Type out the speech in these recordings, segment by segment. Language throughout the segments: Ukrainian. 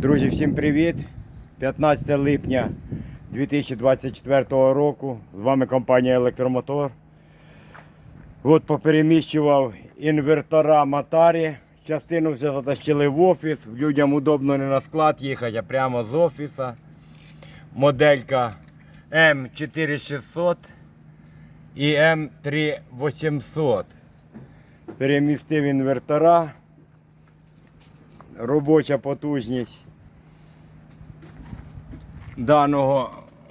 Друзі, всім привіт! 15 липня 2024 року. З вами компанія Електромотор. От попереміщував інвертора Матарі. Частину вже затащили в офіс. Людям удобно не на склад їхати, а прямо з офіса. Моделька М4600 і М3800. Перемістив інвертора робоча потужність даного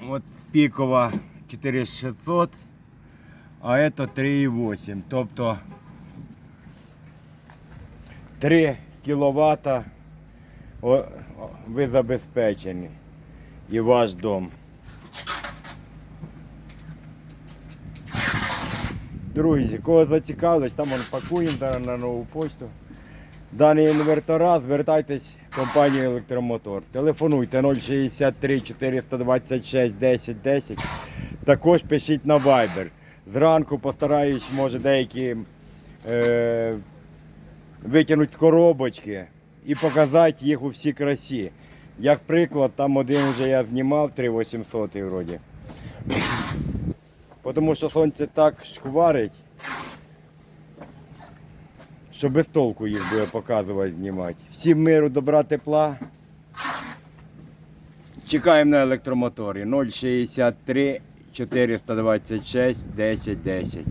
от пікова 4600, а це 3,8. Тобто 3 кВт ви забезпечені і ваш дом. Друзі, кого зацікавилось, там пакуємо на нову почту. Дані інвертора, звертайтесь в компанію Електромотор. Телефонуйте 063 426 10 10. Також пишіть на Viber. Зранку постараюсь, може, деякі е, витягнути коробочки і показати їх у всій красі. Як приклад, там один вже я знімав 3800 вроді. Тому що сонце так шкварить що без толку їх буде показувати, знімати. Всім миру, добра, тепла. Чекаємо на електромоторі 063 426 1010. 10.